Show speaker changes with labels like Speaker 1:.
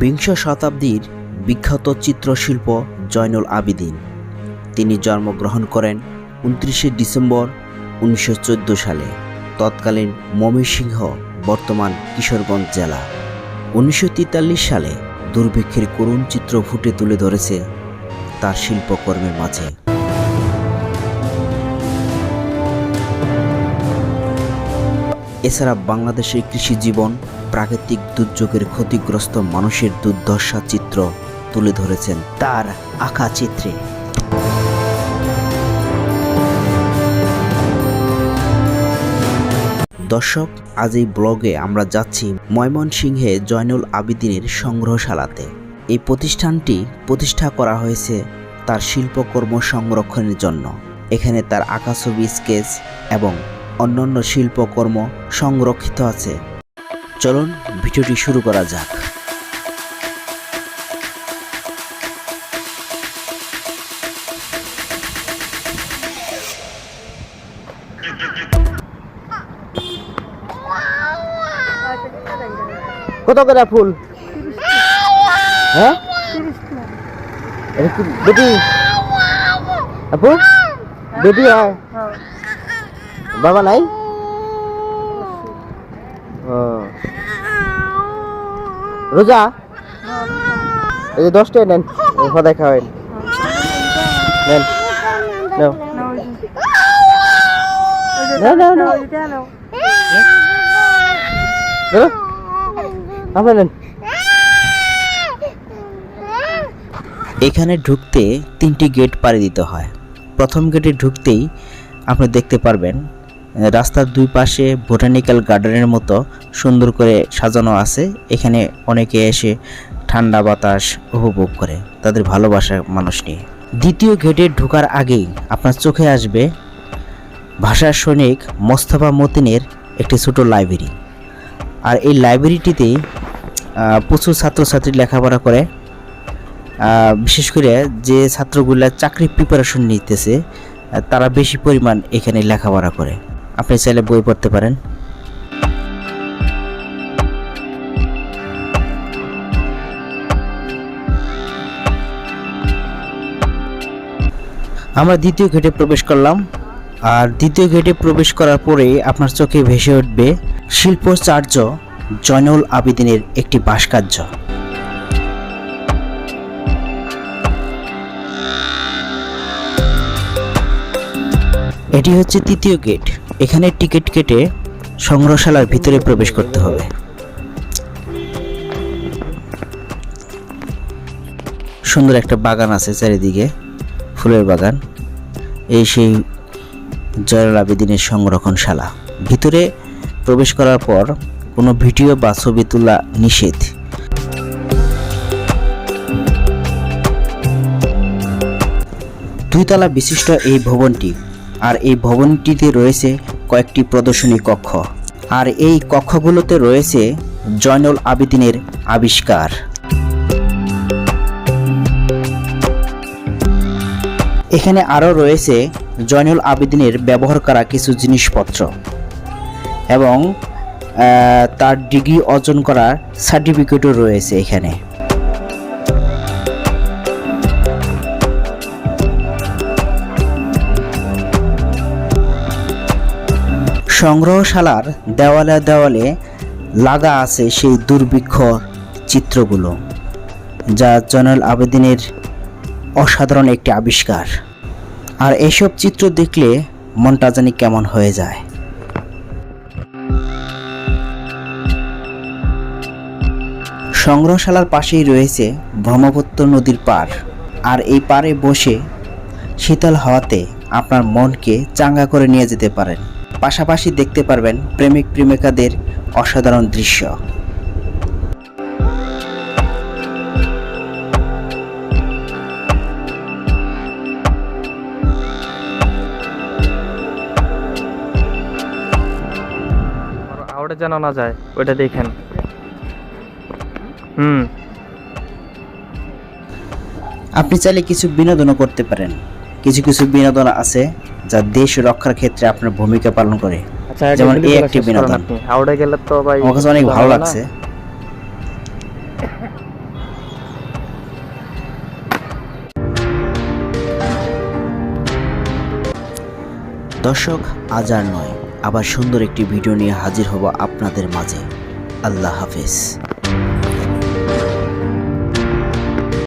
Speaker 1: বিংশ শতাব্দীর বিখ্যাত চিত্রশিল্প জয়নুল আবিদিন। তিনি জন্মগ্রহণ করেন উনত্রিশে ডিসেম্বর উনিশশো চোদ্দ সালে, তৎকালীন ময়মনসিংহ, বর্তমান কিশোরগঞ্জ জেলা। উনিশশো তেতাল্লিশ সালে দুর্ভিক্ষের করুণ চিত্র ফুটে তুলে ধরেছে তার শিল্পকর্মের মাঝে। এছাড়া বাংলাদেশের কৃষি জীবন প্রাকৃতিক দুর্যোগের ক্ষতিগ্রস্ত মানুষের দুর্দশা চিত্র তুলে ধরেছেন তার আঁকা চিত্রে। দর্শক, আজ এই ব্লগে আমরা যাচ্ছি ময়মনসিংহে জয়নুল আবিদিনের সংগ্রহশালাতে। এই প্রতিষ্ঠানটি প্রতিষ্ঠা করা হয়েছে তার শিল্পকর্ম সংরক্ষণের জন্য। এখানে তার আঁকা ছবি, স্কেচ এবং অন্যান্য শিল্পকর্ম সংরক্ষিত আছে। চলুন ভিডিওটি শুরু করা যাক।
Speaker 2: কত করে ফুল? হ্যাঁ? বেটি আপু বেটি হয়। বাবা নাই? ও। রোজা? এই যে দশটা নেন। সদাই খাওয়াই নেন। নেন।
Speaker 1: এখানে ঢুকতে তিনটি গেট পাড়ি দিতে হয়। প্রথম গেটে ঢুকতেই আপনি দেখতে পারবেন রাস্তার দুই পাশে বোটানিক্যাল গার্ডেনের মতো সুন্দর করে সাজানো আছে। এখানে অনেকে এসে ঠান্ডা বাতাস উপভোগ করে, তাদের ভালোবাসার মানুষ নিয়ে। দ্বিতীয় গেটে ঢোকার আগেই আপনার চোখে আসবে ভাষা সৈনিক মোস্তফা মতিনের একটি ছোট লাইব্রেরি। আর এই লাইব্রেরিটিতে প্রচুর ছাত্রছাত্রী লেখাপড়া করে। বিশেষ করে যে ছাত্রগুলা চাকরি প্রিপারেশন নিতেছে তারা বেশি পরিমাণ এখানে লেখাপড়া করে। আপনি চাইলে বই পড়তে পারেন। আমরা দ্বিতীয় গেটে প্রবেশ করলাম। আর দ্বিতীয় গেটে প্রবেশ করার পরে আপনার চোখে ভেসে উঠবে শিল্পাচার্য জয়নুল আবেদিনের একটি ভাস্কর্য। এটি হচ্ছে তৃতীয় গেট এখানে টিকিট কেটে সংগ্রহশালার ভিতরে প্রবেশ করতে হবে। সুন্দর একটা বাগান আছে চারিদিকে, ফুলের বাগান। এই সেই জয়নুল আবেদিনের সংরক্ষণশালা। ভিতরে প্রবেশ করার পর কোনো ভিডিও বা ছবি তোলা নিষেধ। দুইতলা বিশিষ্ট এই ভবনটি, আর এই ভবনটিতে রয়েছে কয়েকটি প্রদর্শনী কক্ষ। আর এই কক্ষগুলোতে রয়েছে জয়নুল আবেদিনের আবিষ্কার। এখানে আরও রয়েছে জয়নুল আবেদিনের ব্যবহার করা কিছু জিনিসপত্র এবং তার ডিগ্রি অর্জন করার সার্টিফিকেটও রয়েছে এখানে। সংগ্রহশালার দেওয়ালে দেওয়ালে লাগা আছে সেই দুর্ভিক্ষ চিত্রগুলো, যা জয়নুল আবেদিনের অসাধারণ একটি আবিষ্কার। আর এসব চিত্র দেখলে মনটা জানি কেমন হয়ে যায়। সংগ্রহশালার পাশেই রয়েছে ব্রহ্মপুত্র নদীর পার, আর এই পারে বসে শীতল হাওয়াতে আপনার মনকে চাঙ্গা করে নিয়ে যেতে পারেন। পাশাপাশি দেখতে পারবেন প্রেমিক প্রেমিকাদের অসাধারণ দৃশ্য।
Speaker 3: যেন না যায় ওইটা দেখেন। হুম।
Speaker 1: আপনি চাইলে কিছু বিনোদনও করতে পারেন। কিছু কিছু বিনোদন আছে যা দেশ রক্ষার ক্ষেত্রে আপনার ভূমিকা পালন করে।
Speaker 3: আচ্ছা,
Speaker 1: যেমন এই একটি বিনোদন।
Speaker 3: হাওড়ে গেলে তো ভাই
Speaker 1: আমার কাছে অনেক ভালো লাগছে। দর্শক আজ আর নয়। আবার সুন্দর একটি ভিডিও নিয়ে হাজির হব আপনাদের মাঝে। আল্লাহ হাফেজ।